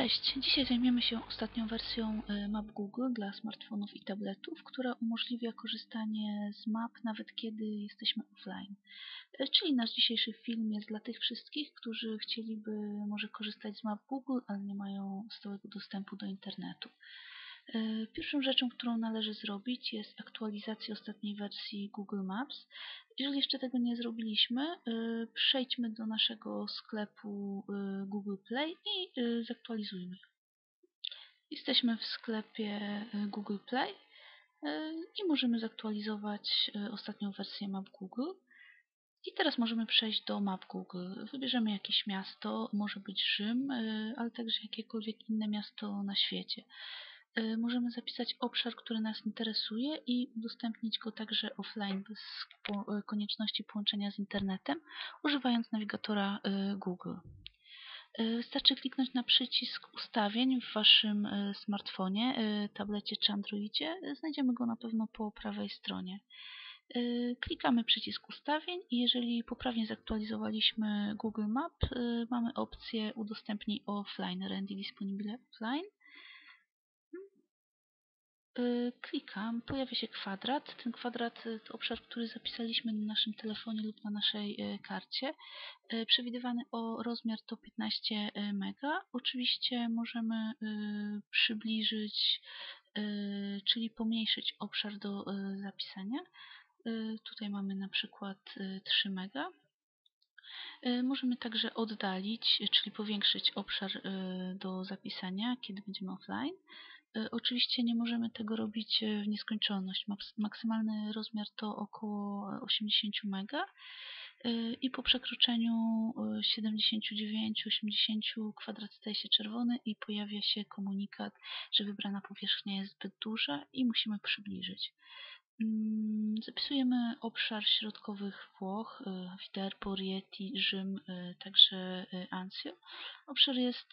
Cześć, dzisiaj zajmiemy się ostatnią wersją e, map Google dla smartfonów i tabletów, która umożliwia korzystanie z map nawet kiedy jesteśmy offline. E, czyli nasz dzisiejszy film jest dla tych wszystkich, którzy chcieliby może korzystać z map Google, ale nie mają stałego dostępu do internetu. E, pierwszą rzeczą, którą należy zrobić jest aktualizacja ostatniej wersji Google Maps. Jeżeli jeszcze tego nie zrobiliśmy, e, przejdźmy do naszego sklepu e, Google Play i zaktualizujmy. Jesteśmy w sklepie Google Play i możemy zaktualizować ostatnią wersję map Google. I teraz możemy przejść do map Google. Wybierzemy jakieś miasto, może być Rzym, ale także jakiekolwiek inne miasto na świecie. Y, możemy zapisać obszar, który nas interesuje i udostępnić go także offline bez y, konieczności połączenia z internetem, używając nawigatora y, Google. Wystarczy kliknąć na przycisk ustawień w Waszym smartfonie, tablecie czy Androidzie. Znajdziemy go na pewno po prawej stronie. Klikamy przycisk ustawień i jeżeli poprawnie zaktualizowaliśmy Google Map, mamy opcję udostępnij offline, Rendi Disponibile offline. Y, klikam, pojawia się kwadrat. Ten kwadrat y, to obszar, który zapisaliśmy na naszym telefonie lub na naszej y, karcie. Przewidywany o rozmiar to 15 mega. Oczywiście możemy przybliżyć, czyli pomniejszyć obszar do zapisania. Tutaj mamy na przykład 3 mega. Możemy także oddalić, czyli powiększyć obszar do zapisania, kiedy będziemy offline. E, oczywiście nie możemy tego robić e, w nieskończoność. Maksymalny rozmiar to około 80 MB e, i po przekroczeniu 79-80 kwadrat staje się czerwony i pojawia się komunikat, że wybrana powierzchnia jest zbyt duża i musimy przybliżyć. Mm, zapisujemy obszar środkowych Włoch, Viterbo, Rieti, Rzym, także Anzio. Obszar jest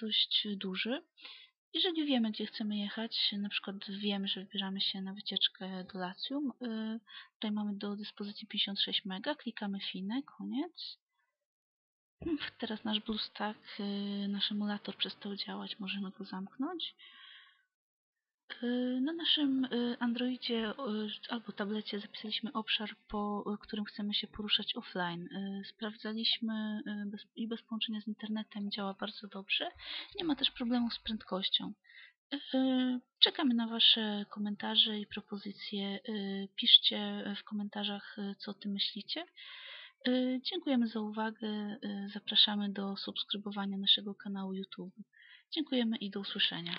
dość duży. Jeżeli wiemy, gdzie chcemy jechać, na przykład wiemy, że wybieramy się na wycieczkę do Latium, y, tutaj mamy do dyspozycji 56 MB, klikamy Fine, koniec. Teraz nasz BlueStack, y, nasz emulator przestał działać, możemy go zamknąć. Y, na naszym y, Androidzie y, albo tablecie zapisaliśmy obszar, po którym chcemy się poruszać offline. Sprawdzaliśmy i bez połączenia z internetem działa bardzo dobrze. Nie ma też problemu z prędkością. Czekamy na Wasze komentarze i propozycje. Piszcie w komentarzach, co o tym myślicie. Dziękujemy za uwagę. Zapraszamy do subskrybowania naszego kanału YouTube. Dziękujemy i do usłyszenia.